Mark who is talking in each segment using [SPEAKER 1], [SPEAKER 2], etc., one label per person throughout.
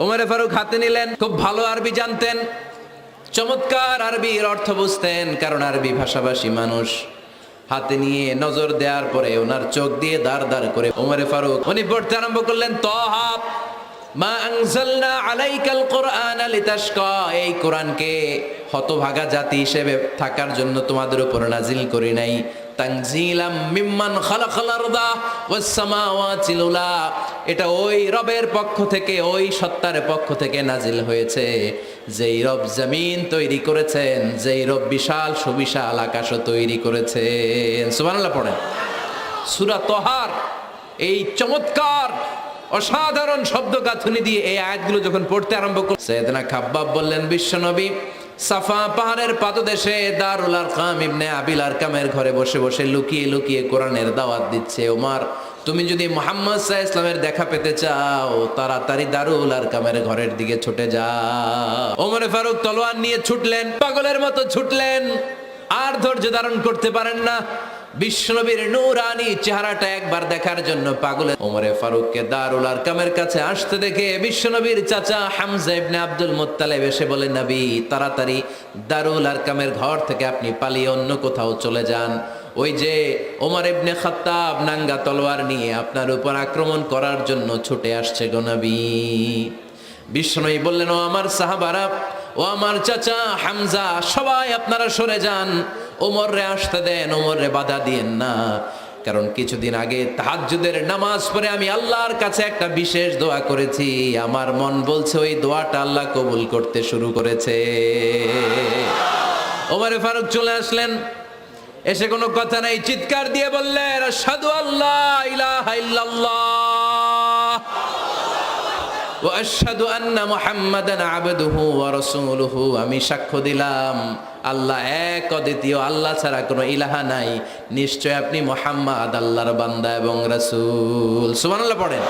[SPEAKER 1] ওমরে ফারুক হাতে নিলেন, খুব ভালো আরবি জানতেন। চমৎকার আরবির অর্থ বুঝতেন, কারণ আরবি ভাষাভাষী মানুষ। হাতে নিয়ে নজর দেওয়ার পরে ওনার চোখ দিয়ে দাঁড় দাঁড় করে ওমরে ফারুক, উনি পড়তে আরম্ভ করলেন, তহা, মা আনজালনা আলাইকাল কোরআন লিতাশকা। এই কোরআনকে হতভাগা জাতি হিসেবে থাকার জন্য তোমাদের উপর নাজিল করি নাই। তানজিলাম মিম্মান খালাকাল আরদা ওয়াস সামাওয়াতি উলা। এটা ওই রবের পক্ষ থেকে, ওই সত্তার পক্ষ থেকে নাজিল হয়েছে। যেই রব জমিন তৈরি করেছেন, যেই রব বিশাল সুবিশাল আকাশও তৈরি করেছেন। সুবহানাল্লাহ পড়েন। সূরা তহার, এই চমৎকার, অসাধারণ শব্দ গাঁথুনি দিয়ে এই আয়াতগুলো যখন পড়তে আরম্ভ করছে খাব্বাব বললেন, বিশ্বনবী সাফা পাহাড়ের পাদদেশে দারুল আরকাম ইবনে আবিল আরকামের ঘরে বসে বসে লুকিয়ে লুকিয়ে কোরআনের দাওয়াত দিচ্ছে ওমার। তুমি যদি মোহাম্মদ শাহ ইসলামের দেখা পেতে চাও, তাড়াতাড়ি দারুল আরকামের ঘরের দিকে ছুটে যাও। ওমরে ফারুক তলোয়ার নিয়ে ছুটলেন, পাগলের মতো ছুটলেন। আর ধৈর্য ধারণ করতে পারেন না। বিশ্বনবীর নূরানি চেহারাটা একবার দেখার জন্য পাগলের ওমরে ফারুককে দারুল আরকামের কাছে আসতে দেখে বিশ্বনবীর চাচা হামজা ইবনে আব্দুল মুত্তালিব এসে বলে, নবী, তাড়াতাড়ি দারুল আরকামের ঘর থেকে আপনি পালিয়ে অন্য কোথাও চলে যান। ওই যে ওমর ইবনে খাত্তাব নাঙ্গা তলোয়ার নিয়ে আপনার উপর আক্রমণ করার জন্য ছুটে আসছে গো নবী। বিষ্ণুই বললেন, ও আমার সাহাবারা, ও আমার চাচা হামজা, সবাই আপনারা সরে যান। ওমর রে আসতে দেন, ওমর রে বাধা দিয়েন না। কারণ কিছুদিন আগে তাহাজ্জুদের নামাজ পড়ে আমি আল্লাহর কাছে একটা বিশেষ দোয়া করেছি। আমার মন বলছে ওই দোয়াটা আল্লাহ কবুল করতে শুরু করেছে। ওমরে ফারুক চলে আসলেন। এসে কোনো কথা নাই, চিৎকার দিয়ে বললেন সাধু আল্লাহ ইলাহা ইল্লাল্লাহ আন্না মুহাম্মাদান আবদুহু ওয়া রাসূলুহু। আমি সাক্ষ্য দিলাম। আল্লাহ এক অদ্বিতীয়, আল্লাহ ছাড়া কোনো ইলাহা নাই। নিশ্চয় আপনি মোহাম্মদ, আল্লাহর বান্দা এবং রাসূল। সুবহানাল্লাহ পড়েন।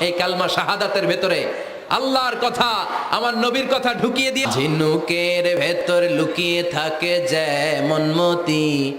[SPEAKER 1] এই কালমা শাহাদাতের ভেতরে আল্লাহর কথা, আমার নবীর কথা ঢুকিয়ে দিয়ে, ঝিনুকের ভেতর লুকিয়ে থাকে যেমন মতি।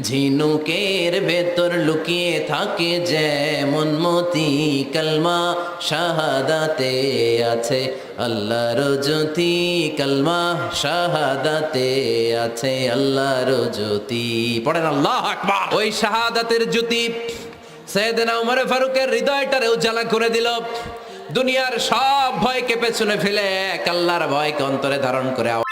[SPEAKER 1] ঝিনুকের ভেতর লুকিয়ে থাকে যেমন মতি কালমা, শাহাদাতে আছে। আল্লাহর জ্যোতি কালমা, শাহাদাতে আছে। আল্লাহর জ্যোতি। পড়েন আল্লাহ আকবার। ওই শাহাদাতের জ্যোতি সৈয়দনা উমর ফারুকের হৃদয়টারে উজালা করে দিল। দুনিয়ার সব ভয়কে পেছনে ফেলে এক আল্লাহর ভয়কে অন্তরে ধারণ করে